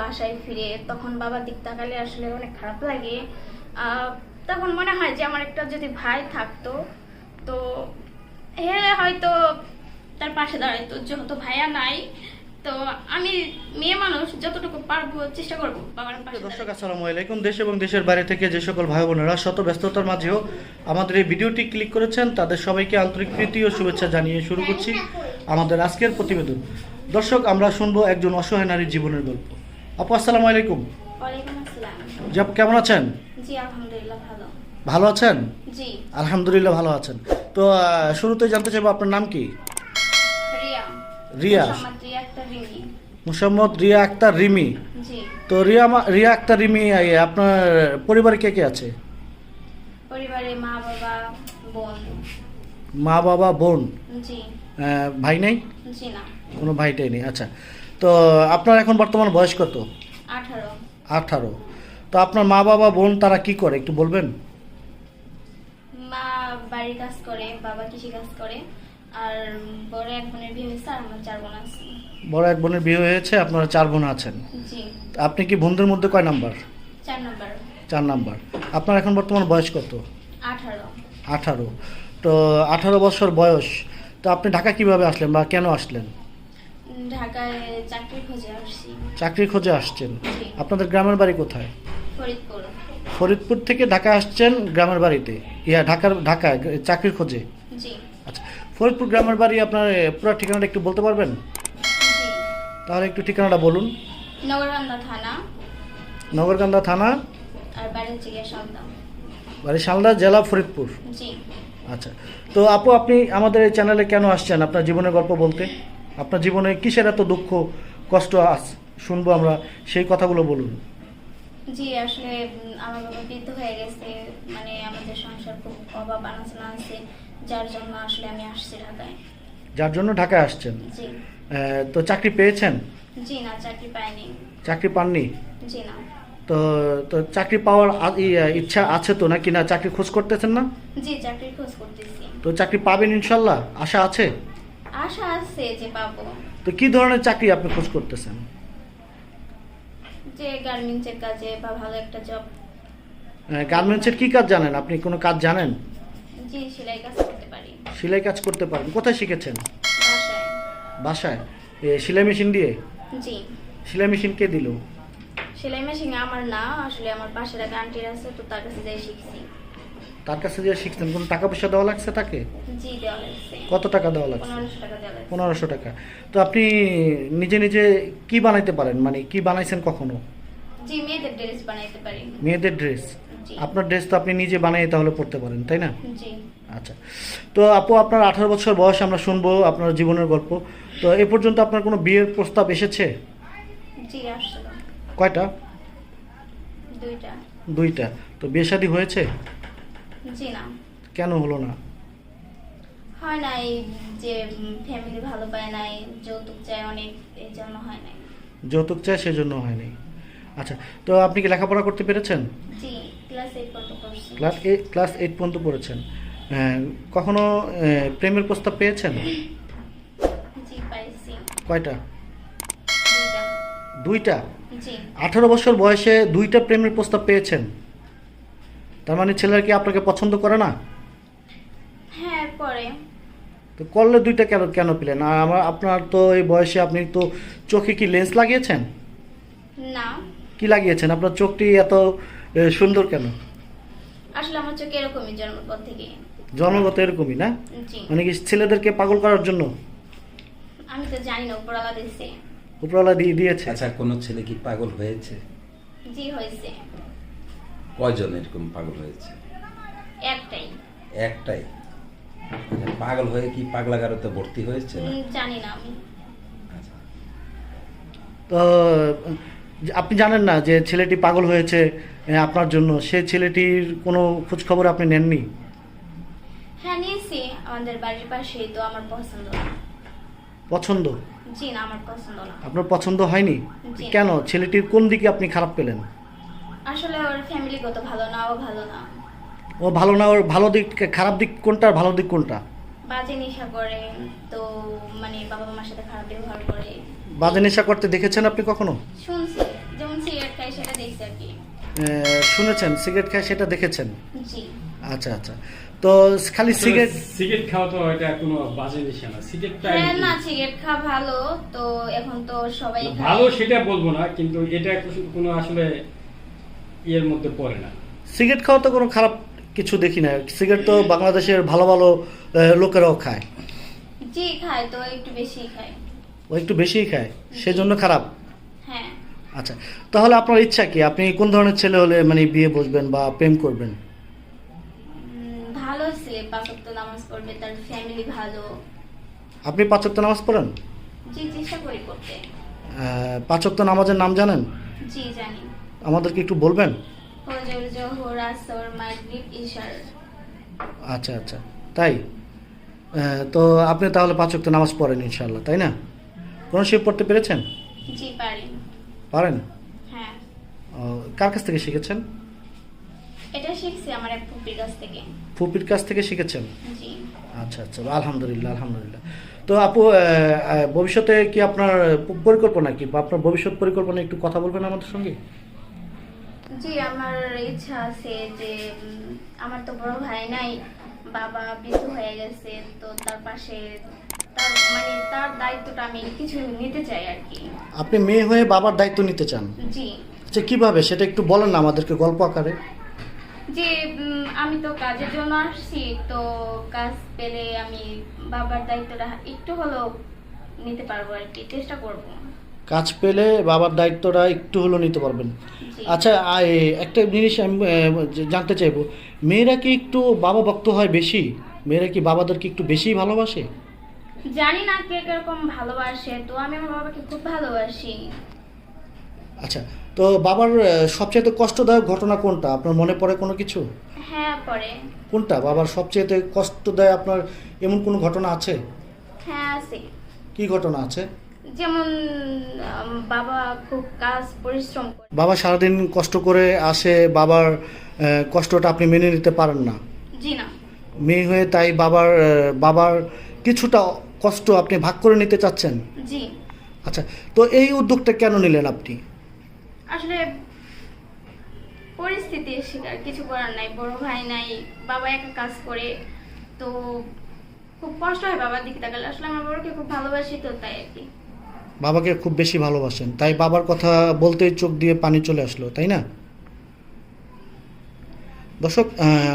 বাসায় ফিরে তখন বাবার দিক তাকালে আসলে অনেক খারাপ লাগে। তখন মনে হয় যে আমার একটা যদি ভাই থাকতো তো হ্যাঁ হয়তো তার পাশে দাঁড়াইতো। যেহেতু ভাইয়া নাই তো আমি মেয়ে মানুষ যতটুকু পারব চেষ্টা করব বাবার পাশে দর্শক। আসসালামু আলাইকুম। দেশ এবং দেশের বাইরে থেকে যে সকল ভাই বোনেরা শত ব্যস্ততার মাঝেও আমাদের এই ভিডিওটি ক্লিক করেছেন তাদের সবাইকে আন্তরিক প্রীতি ও শুভেচ্ছা জানিয়ে শুরু করছি আমাদের আজকের প্রতিবেদন। দর্শক আমরা শুনব একজন অসহায় নারীর জীবনের গল্প। আপু আসসালামু আলাইকুম। ওয়ালাইকুম আসসালাম। কেমন আছেন? জি আলহামদুলিল্লাহ ভালো। ভালো আছেন? জি। আলহামদুলিল্লাহ ভালো আছেন। তো শুরুতে জানতে চাইব আপনার নাম কি? রিয়া। রিয়া। মোহাম্মদ রিয়া মুসাম্মদ রিয়া আক্তার রিমি। তো রিয়া রিয়া আক্তার রিমি আপনার পরিবারে কে কে আছে? পরিবারে মা বাবা বোন। মা বাবা বোন? ভাই নেই? কোনো ভাইটাই নেই। আচ্ছা। তো আপনার এখন বর্তমান বয়স কত? আঠারো। আঠারো। তো আপনার মা বাবা বোন তারা কি করে? একটু বলবেন? মা বাড়ির কাজ করে বাবা কৃষি কাজ করে আর বড় এক বোনের বিয়ে হয়েছে আর আমার চার বোন আছে। বড় এক বোনের বিয়ে হয়েছে আপনারা চার বোন আছেন। জি। আপনি কি মধ্যে কয় নাম্বার? চার নম্বর। চার নাম্বার। আপনার এখন বর্তমান বয়স কত? আঠারো। আঠারো। তো আঠারো বছর বয়স। তো আপনি ঢাকা কীভাবে আসলেন বা কেন আসলেন? ঢাকায় চাকরি খোঁজে আসছি। চাকরি খোঁজে আসছেন? আপনাদের গ্রামের বাড়ি কোথায়? ফরিদপুর। ফরিদপুর থেকে ঢাকা আসছেন গ্রামের বাড়িতে? ইয়া ঢাকার ঢাকায় চাকরির খোঁজে? জি। আচ্ছা ফরিদপুর গ্রামের বাড়ি আপনার পুরো ঠিকানাটা একটু বলতে পারবেন? তাহলে একটু ঠিকানাটা বলুন। নগরকান্দা থানা। নগরকান্দা থানা। আর বাড়ি শালদা। জেলা ফরিদপুর। জি। আচ্ছা তো আপু আপনি আমাদের এই চ্যানেলে কেন আসছেন? আপনার জীবনের গল্প বলতে? আপনার জীবনে কিসের এত দুঃখ কষ্ট আস শুনব আমরা? সেই কথাগুলো বলুন। জি আসলে আমার বাবা বৃদ্ধ হয়ে গেছে। মানে আমাদের সংসার খুব অভাব আনাচনা আছে যার জন্য আসলে আমি আসছি ঢাকায়। যার জন্য ঢাকায় আসছেন? জি। তো চাকরি পেয়েছেন? জি না চাকরি পাইনি। চাকরি পাননি? জি না। তো তো চাকরি পাওয়ার ইচ্ছা আছে তো নাকি না? চাকরি খোঁজ করতেছেন না? জি চাকরির খোঁজ করতেছি। তো চাকরি পাবেন ইনশাল্লাহ? আশা আছে? আশা আছে যে পাবো। তো কি ধরনের চাকরি আপনি খোঁজ করতেছেন? যে গার্মেন্টসের কাজে বা ভালো একটা জব গার্মেন্টসের কি কাজ জানেন? আপনি কোনো কাজ জানেন? জি সেলাই কাজ করতে পারি। সেলাই কাজ করতে পারেন। কোথায় শিখেছেন? বাসায়। বাসায়? এ, সেলাই মেশিন দিয়ে? জি। সেলাই মেশিন কে দিল? সেলাই মেশিন আমার না আসলে আমার পাশের এক আন্টির আছে তো তার কাছে যাই শিখছি। তার কাছে দিয়ে শিখছেন? কোনো টাকা পয়সা দেওয়া লাগছে তাকে? জি দেওয়া লাগছে। কত টাকা দেওয়া লাগছে? পনেরোশো টাকা দেওয়া লাগছে। পনেরোশো টাকা। তো আপনি নিজে নিজে কি বানাইতে পারেন? মানে কি বানাইছেন কখনো? জি মেয়েদের ড্রেস বানাইতে পারি। মেয়েদের ড্রেস জি। আপনার ড্রেস তো আপনি নিজে বানিয়ে তাহলে পড়তে পারেন তাই না? জি। আচ্ছা। তো আপু আপনার আঠারো বছর বয়স আমরা শুনব আপনার জীবনের গল্প। তো এ পর্যন্ত আপনার কোনো বিয়ের প্রস্তাব এসেছে? জি আসছিল কয়টা? দুইটা। দুইটা। তো বিয়ে শাদী হয়েছে? জি না। কেন হলো না? হয় নাই যে ফ্যামিলি ভালো পায় নাই যৌতুক চায় অনেক এই জন্য হয় নাই। যৌতুক চায় সেজন্য হয়নি আচ্ছা তো আপনি কি লেখাপড়া করতে পেরেছেন? জি ক্লাস এইট পর্যন্ত করছি ক্লাস এইট ক্লাস এইট পর্যন্ত পড়েছেন। হ্যাঁ, কখনো প্রেমের প্রস্তাব পেয়েছেন? জি পাইছি। কয়টা? দুইটা? আঠারো বছর বয়সে দুইটা প্রেমের প্রস্তাব পেয়েছেন। তার মানে ছেলেরা কি আপনাকে পছন্দ করে না? হ্যাঁ তো করলে দুইটা কেন কেন পেলেন? আর আমার আপনার তো এই বয়সে আপনি তো চোখে কি লেন্স লাগিয়েছেন? না। কি লাগিয়েছেন? আপনার চোখটি এত সুন্দর কেন? আসলে আমার চোখে এরকমই জন্মের পর থেকে। জন্মগত এরকমই না? মানে কি ছেলেদেরকে পাগল করার জন্য? আমি তো জানি না উপরওয়ালা দিছে উপরওয়ালা দিয়ে দিয়েছে। আচ্ছা কোনো ছেলে কি পাগল হয়েছে? জি হয়েছে। কয়জন এরকম পাগল হয়েছে? একটাই। একটাই? মানে পাগল হয়ে কি পাগলাগারোতে ভর্তি হয়েছে না? জানি না আমি। আচ্ছা। তো আপনি জানেন না যে ছেলেটি পাগল হয়েছে আপনার জন্য। সে ছেলেটির কোনো খোঁজ খবর আপনি নেননি? হ্যাঁ নিয়েছি। আমাদের বাড়ির পাশেই তো আমার পছন্দ পছন্দ? জি না আমার পছন্দ না। আপনার পছন্দ হয়নি? কেন? ছেলেটির কোন দিকে আপনি খারাপ পেলেন? আসলে ওর ফ্যামিলিগত ভালো না ও ভালো না। ও ভালো না ওর ভালো দিক খারাপ দিক কোনটা আর ভালো দিক কোনটা? বাজে নেশা করে তো মানে বাবা মার সাথে খারাপ ব্যবহার করে। বাজে নেশা করতে দেখেছেন আপনি কখনো? শুনছি যেমন সিগারেট খাই সেটা দেখছি আর কি। শুনেছেন সিগারেট খায় সেটা দেখেছেন? জি। আচ্ছা আচ্ছা। তো খালি সিগারেট সিগারেট খাওয়া তো এটা কোনো বাজে নেশা না। সিগারেটটা হ্যাঁ না সিগারেট খাওয়া ভালো তো এখন তো সবাই ভালো সেটা বলব না কিন্তু এটা কোনো আসলে ইয়ের মধ্যে পড়ে না। সিগারেট খাওয়া তো কোনো খারাপ কিছু দেখি না। সিগারেট তো বাংলাদেশের ভালো ভালো লোকেরাও খায়। জি খায় তো একটু বেশি খায়। ও একটু বেশিই খায় সেজন্য খারাপ। হ্যাঁ। আচ্ছা তাহলে আপনার ইচ্ছা কি? আপনি কোন ধরনের ছেলে হলে মানে বিয়ে বসবেন বা প্রেম করবেন? ভালো ছেলে পাঁচক্ত নামাজ পড়বে তার ফ্যামিলি ভালো। আপনি পাঁচক্ত নামাজ পড়েন? জি চেষ্টা করি করতে নামাজের নাম জানেন? জি জানি। আমাদেরকে একটু বলবেন? ফজর জোহর আসর মাগরিব ইশার। আচ্ছা আচ্ছা। তাই? তো আপনি তাহলে পাঁচক্ত নামাজ পড়েন ইনশাল্লাহ তাই না? কোন শিব পড়তে পেরেছেন? জি পারি। পারেন? হ্যাঁ। কার কাছ থেকে শিখেছেন? এটা শিখছি আমার এক ফুপির কাছ থেকে। ফুপির কাছ থেকে শিখেছেন? জি। আচ্ছা আচ্ছা আলহামদুলিল্লাহ আলহামদুলিল্লাহ। তো আপু ভবিষ্যতে কি আপনার পরিকল্পনা কি? বা আপনার ভবিষ্যৎ পরিকল্পনা একটু কথা বলবেন আমাদের সঙ্গে? জি আমার ইচ্ছা আছে যে আমার তো বড় ভাই নাই বাবা বৃদ্ধ হয়ে গেছে তো তার পাশে তার মানে তার দায়িত্বটা আমি কিছু নিতে চাই আর কি। আপনি মেয়ে হয়ে বাবার দায়িত্ব নিতে চান? জি। আচ্ছা কীভাবে? সেটা একটু বলেন না আমাদেরকে গল্প আকারে। যে আমি তো কাজের জন্য আসছি তো কাজ পেলে আমি বাবার দায়িত্বটা একটু হলেও নিতে পারব আর কি চেষ্টা করব। কাজ পেলে বাবার দায়িত্বটা একটু হলেও নিতে পারবেন। আচ্ছা একটা জিনিস আমি জানতে চাইব মেয়েরা কি একটু বাবা ভক্ত হয় বেশি? মেয়েরা কি বাবাদেরকে একটু বেশি ভালোবাসে? জানি না কে কীরকম ভালোবাসে তো আমি আমার বাবাকে খুব ভালোবাসি। আচ্ছা তো বাবার সবচাইতে কষ্টদায়ক ঘটনা কোনটা? আপনার মনে পড়ে কোনো কিছু? হ্যাঁ পরে কোনটা? বাবার সবচেয়ে কষ্টদায়ক আপনার এমন কোনো ঘটনা আছে? হ্যাঁ আছে। কি ঘটনা আছে? যেমন বাবা খুব কাজ পরিশ্রম করে। বাবা সারাদিন কষ্ট করে আসে বাবার কষ্টটা আপনি মেনে নিতে পারেন না। জি না। মেয়ে হয়ে তাই বাবার বাবার কিছুটা কষ্ট আপনি ভাগ করে নিতে চাচ্ছেন? জি। আচ্ছা তো এই উদ্যোগটা কেন নিলেন আপনি? আসলে পরিস্থিতির শিকার কিছু করার নাই, বড় ভাই নাই, বাবা একা কাজ করে, তো খুব কষ্ট হয় বাবার দিকে তাকালে। আসলে আমার বাবাকে খুব ভালোবাসি তো তাই আর কি। বাবাকে খুব বেশি ভালোবাসেন, তাই বাবার কথা বলতেই চোখ দিয়ে পানি চলে আসলো, তাই না? দর্শক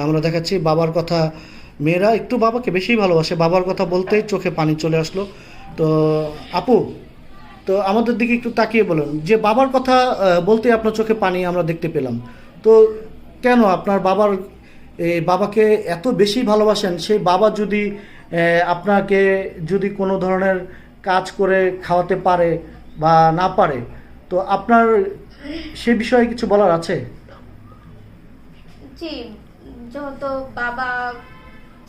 আমরা দেখাচ্ছি বাবার কথা। মেয়েরা একটু বাবাকে বেশি ভালোবাসে, বাবার কথা বলতেই চোখে পানি চলে আসলো। তো, আপু তো আমাদের দিকে একটু তাকিয়ে বলুন। যে বাবার কথা আহ, বলতেই আপনার চোখে পানি আমরা দেখতে পেলাম। তো কেন আপনার বাবার এই বাবাকে এত বেশি ভালোবাসেন? সেই বাবা যদি আপনাকে যদি কোনো ধরনের কাজ করে খাওয়াতে পারে বা না পারে তো আপনার সে বিষয়ে কিছু বলার আছে? জি যেহেতু বাবা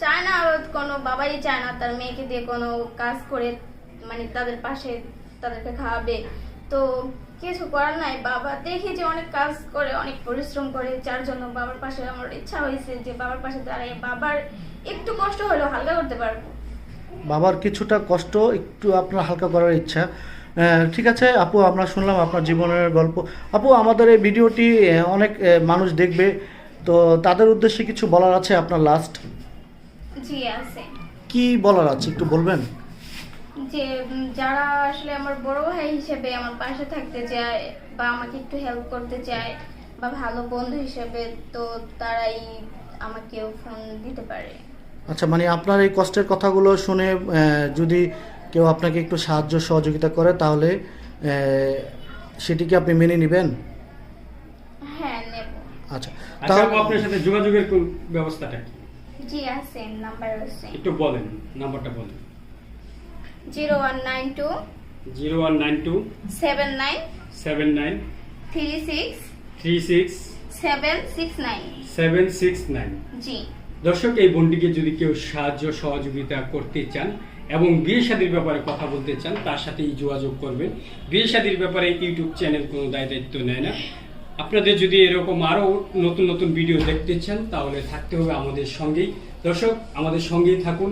চায় না কোনো বাবাই চায় না তার মেয়েকে দিয়ে কোনো কাজ করে মানে তাদের পাশে তাদেরকে খাওয়াবে। তো কিছু করার নাই। বাবা দেখি যে অনেক কাজ করে অনেক পরিশ্রম করে। যার জন্য বাবার পাশে আমার ইচ্ছা হয়েছে যে বাবার পাশে দাঁড়িয়ে বাবার একটু কষ্ট হলেও হালকা করতে পারব। বাবার কিছুটা কষ্ট একটু আপনার হালকা করার ইচ্ছা। ঠিক আছে আপু আমরা শুনলাম আপনার জীবনের গল্প। আপু আমাদের এই ভিডিওটি অনেক মানুষ দেখবে। তো তাদের উদ্দেশ্যে কিছু বলার আছে আপনার লাস্ট জি আছে। কি বলার আছে একটু বলবেন? যে যারা আসলে আমার বড় ভাই হিসেবে আমার পাশে থাকতে চায় বা আমাকে একটু হেল্প করতে চায় বা ভালো বন্ধু হিসেবে তো তারাই আমাকে ফোন দিতে পারে। আচ্ছা মানে আপনার এই কষ্টের কথাগুলো শুনে যদি কেউ আপনাকে একটু সাহায্য সহযোগিতা করে তাহলে সেটিকে আপনি মেনে নেবেন? হ্যাঁ নেব। আচ্ছা আচ্ছা তাহলে আপনার সাথে যোগাযোগের কোন ব্যবস্থাটা কি? জি আছে নাম্বার আছে। একটু বলেন নাম্বারটা বলেন। Zero one nine two zero one nine two seven nine seven nine three six three six seven six nine seven six nine জি। দর্শক এই বোনটিকে যদি কেউ সাহায্য সহযোগিতা করতে চান এবং বিয়ে শাদীর ব্যাপারে কথা বলতে চান তার সাথেই যোগাযোগ করবেন। বিয়ে শাদীর ব্যাপারে ইউটিউব চ্যানেল কোনো দায় দায়িত্ব নেয় না। আপনাদের যদি এরকম আরও নতুন নতুন ভিডিও দেখতে চান তাহলে থাকতে হবে আমাদের সঙ্গেই। দর্শক আমাদের সঙ্গেই থাকুন।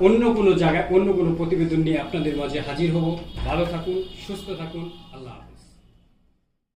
অন্য কোনো জায়গায়, অন্য কোনো প্রতিবেদন নিয়ে আপনাদের মাঝে হাজির হব ভালো থাকুন, সুস্থ থাকুন।